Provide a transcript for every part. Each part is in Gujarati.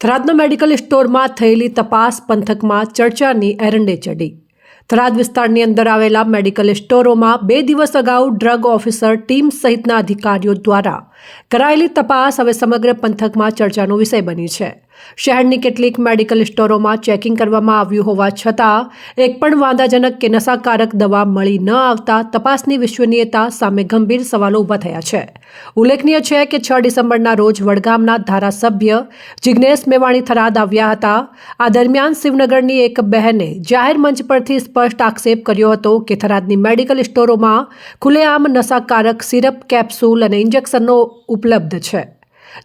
થરાદના મેડિકલ સ્ટોરમાં થયેલી તપાસ પંથકમાં ચર્ચાની એરંડે ચડી. થરાદ વિસ્તારની અંદર આવેલા મેડિકલ સ્ટોરોમાં બે દિવસ અગાઉ ડ્રગ ઓફિસર ટીમ સહિતના અધિકારીઓ દ્વારા કરાયેલી તપાસ હવે સમગ્ર પંથકમાં ચર્ચાનો વિષય બની છે. શહેરની કેટલીક મેડિકલ સ્ટોરોમાં ચેકિંગ કરવામાં આવ્યું હોવા છતાં, એક પણ વાંધાજનક કે નશાકારક દવા મળી ન આવતા તપાસની વિશ્વનીયતા સામે ગંભીર સવાલો ઊભા થયા છે. ઉલ્લેખનીય છે કે છ ડિસેમ્બરના રોજ વડગામના ધારાસભ્ય જિજ્ઞેશ મેવાણી થરાદ આવ્યા હતા. આ દરમિયાન શિવનગરની એક બહેને જાહેર મંચ પરથી સ્પષ્ટ આક્ષેપ કર્યો હતો કે થરાદની મેડિકલ સ્ટોરોમાં ખુલ્લેઆમ નશાકારક સિરપ કેપ્સ્યુલ અને ઇન્જેક્શનનો ઉપલબ્ધ છે.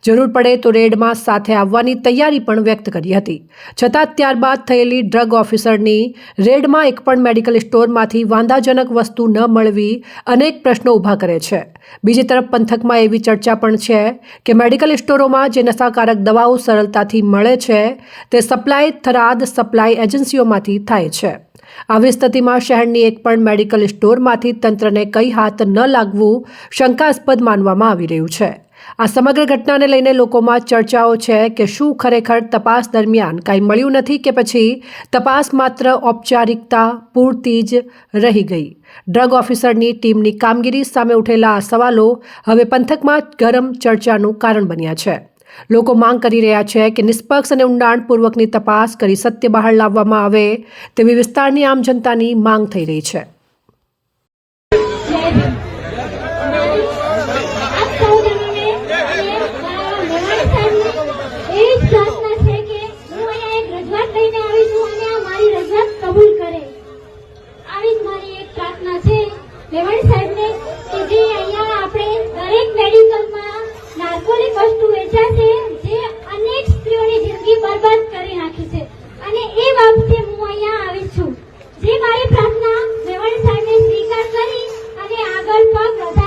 જરૂર પડે તો રેડમાં સાથે આવવાની તૈયારી પણ વ્યક્ત કરી હતી. છતાં ત્યારબાદ થયેલી ડ્રગ ઓફિસરની રેડમાં એક પણ મેડિકલ સ્ટોરમાંથી વાંધાજનક વસ્તુ ન મળવી અનેક પ્રશ્નો ઊભા કરે છે. બીજી તરફ પંથકમાં એવી ચર્ચા પણ છે કે મેડિકલ સ્ટોરોમાં જે નશાકારક દવાઓ સરળતાથી મળે છે, તે સપ્લાય થરાદ સપ્લાય એજન્સીઓમાંથી થાય છે. આવી સ્થિતિમાં શહેરની એક પણ મેડિકલ સ્ટોરમાંથી તંત્રને કઈ હાથ ન લાગવું શંકાસ્પદ માનવામાં આવી રહ્યું છે. આ સમગ્ર ઘટનાને લઈને લોકોમાં ચર્ચાઓ છે કે શું ખરેખર તપાસ દરમિયાન કાંઈ મળ્યું નથી કે પછી તપાસ માત્ર ઔપચારિકતા પૂરતી જ રહી ગઈ. ડ્રગ ઓફિસરની ટીમની કામગીરી સામે ઉઠેલા આ સવાલો હવે પંથકમાં ગરમ ચર્ચાનું કારણ બન્યા છે. લોકો માંગ કરી રહ્યા છે કે નિષ્પક્ષ અને ઊંડાણપૂર્વકની તપાસ કરી સત્ય બહાર લાવવામાં આવે તેવી વિસ્તારની આમ જનતાની માંગ થઈ રહી છે. Welcome,